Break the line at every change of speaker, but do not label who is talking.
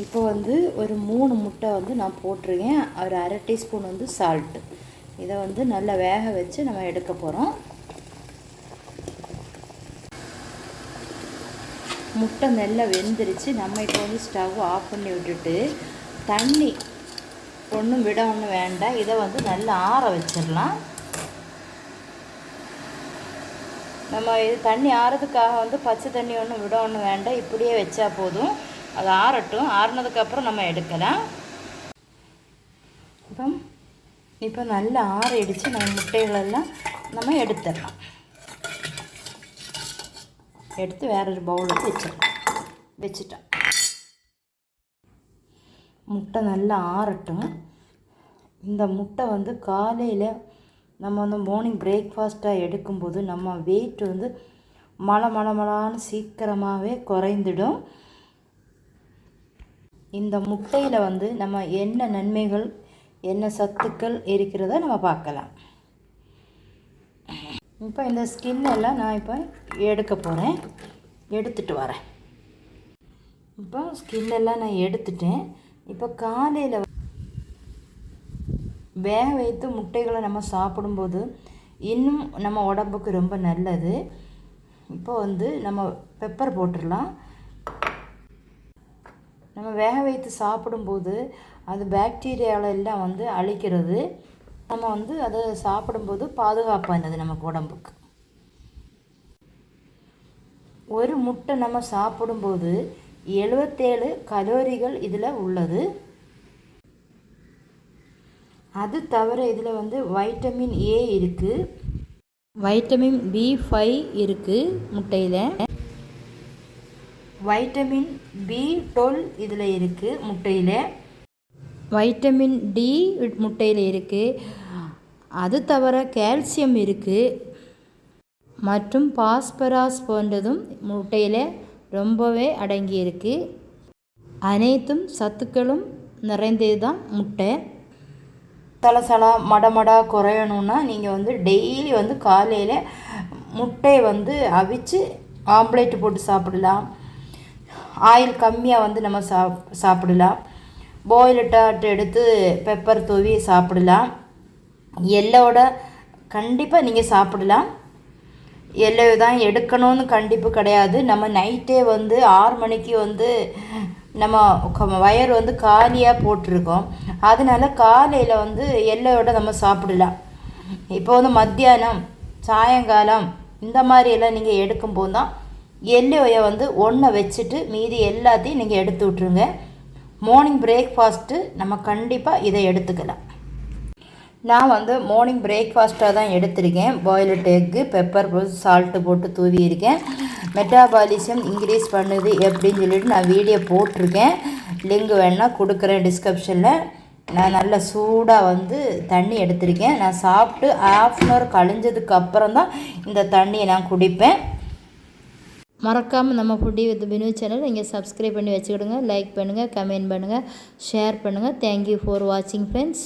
இப்போ வந்து ஒரு மூணு முட்டை வந்து நான் போட்டிருக்கேன். ஒரு அரை டீஸ்பூன் வந்து சால்ட்டு இதை வந்து நல்லா வேக வச்சு நம்ம எடுக்க போகிறோம் முட்டை நல்லா வெந்துருச்சு. நம்ம இப்போ வந்து ஸ்டவ் ஆஃப் பண்ணி விட்டுட்டு தண்ணி ஒன்றும் விட ஒன்றும் வேண்டாம். இதை வந்து நல்லா ஆற வச்சிடலாம். நம்ம இது தண்ணி ஆறதுக்காக வந்து பச்சை தண்ணி ஒன்றும் விட ஒன்றும் வேண்டாம். இப்படியே வச்சா போதும். அது ஆறட்டும். ஆறுனதுக்கப்புறம் நம்ம எடுக்கலாம். இப்போ இப்போ நல்லா ஆறிடிச்சு. நம்ம முட்டைகளெல்லாம் நம்ம எடுத்துடலாம். எடுத்து வேறொரு பவுலுக்கு வச்சிடலாம். வச்சுட்டோம். முட்டை நல்லா ஆறட்டும். இந்த முட்டை வந்து காலையில் நம்ம வந்து மார்னிங் பிரேக்ஃபாஸ்ட்டாக எடுக்கும்போது நம்ம வெயிட் வந்து மழை மழை மழான்னு சீக்கிரமாகவே குறைந்துடும். இந்த முட்டையில் வந்து நம்ம என்ன நன்மைகள் என்ன சத்துக்கள் இருக்கிறத நம்ம பார்க்கலாம். இப்போ இந்த ஸ்கின் எல்லாம் நான் இப்போ எடுக்க போகிறேன் எடுத்துட்டு வரேன். இப்போ ஸ்கின் எல்லாம் நான் எடுத்துட்டேன். இப்போ காலையில் வேக வைத்து முட்டைகளை நம்ம சாப்பிடும்போது இன்னும் நம்ம உடம்புக்கு ரொம்ப நல்லது. இப்போ வந்து நம்ம பெப்பர் போட்டுடலாம். நம்ம வேக வைத்து சாப்பிடும்போது அது பாக்டீரியாவில் எல்லாம் வந்து அழிக்கிறது. நம்ம வந்து அதை சாப்பிடும்போது பாதுகாப்பானது நமக்கு உடம்புக்கு. ஒரு முட்டை நம்ம சாப்பிடும்போது எழுபத்தேழு கலோரிகள் இதில் உள்ளது. அது தவிர இதில் வந்து வைட்டமின் ஏ இருக்குது வைட்டமின் பி ஃபைவ் இருக்குது முட்டையில். வைட்டமின் பி டுவெல் இதில் இருக்குது முட்டையில். வைட்டமின் டி முட்டையில் இருக்குது அது தவிர கால்சியம் இருக்குது மற்றும் பாஸ்பராஸ் போன்றதும் முட்டையில் ரொம்பவே அடங்கியிருக்கு அனைத்தும் சத்துக்களும் நிறைந்தது தான் முட்டை. தலசலா மடமடா குறையணுன்னா நீங்கள் வந்து டெய்லி வந்து காலையில் முட்டையை வந்து அவிச்சு ஆம்லேட் போட்டு சாப்பிடலாம். ஆயில் கம்மியாக வந்து நம்ம சாப் சாப்பிடலாம். பாயில்டாட் எடுத்து பெப்பர் தூவி சாப்பிடலாம். எல்லோட கண்டிப்பாக நீங்கள் சாப்பிடலாம். எல்லோ தான் எடுக்கணும்னு கண்டிப்பு கிடையாது. நம்ம நைட்டே வந்து ஆறு மணிக்கு வந்து நம்ம வயர் வந்து காலியாக போட்டிருக்கோம். அதனால காலையில் வந்து எல்லோட நம்ம சாப்பிடலாம். இப்போ வந்து மத்தியானம் சாயங்காலம் இந்த மாதிரியெல்லாம் நீங்கள் எடுக்கும்போது தான் எல்லையோயை வந்து ஒன்றை வச்சுட்டு மீதி எல்லாத்தையும் நீங்கள் எடுத்து விட்ருங்க மார்னிங் பிரேக்ஃபாஸ்ட்டு நம்ம கண்டிப்பாக இதை எடுத்துக்கலாம். நான் வந்து மார்னிங் பிரேக்ஃபாஸ்ட்டாக தான் எடுத்திருக்கேன். பாயில்டு எக்கு பெப்பர் போட்டு சால்ட்டு போட்டு தூவியிருக்கேன் மெட்டாபாலிசம் இன்க்ரீஸ் பண்ணுது எப்படின்னு சொல்லிட்டு நான் வீடியோ போட்டிருக்கேன். லிங்க் வேணால் கொடுக்குறேன் டிஸ்கிரிப்ஷனில் நான் நல்ல சூடாக வந்து தண்ணி எடுத்திருக்கேன். நான் சாப்பிட்டு ஆஃப் அன் ஹவர் கழிஞ்சதுக்கு அப்புறம் தான் இந்த தண்ணியை நான் குடிப்பேன். மறக்காமல் நம்ம ஃபுட்டி வித் பினு சேனல் நீங்கள் சப்ஸ்கிரைப் பண்ணி வச்சுக்கிடுங்க லைக் பண்ணுங்கள் கமெண்ட் பண்ணுங்கள் ஷேர் பண்ணுங்கள் தேங்க்யூ ஃபார் வாட்சிங் ஃப்ரெண்ட்ஸ்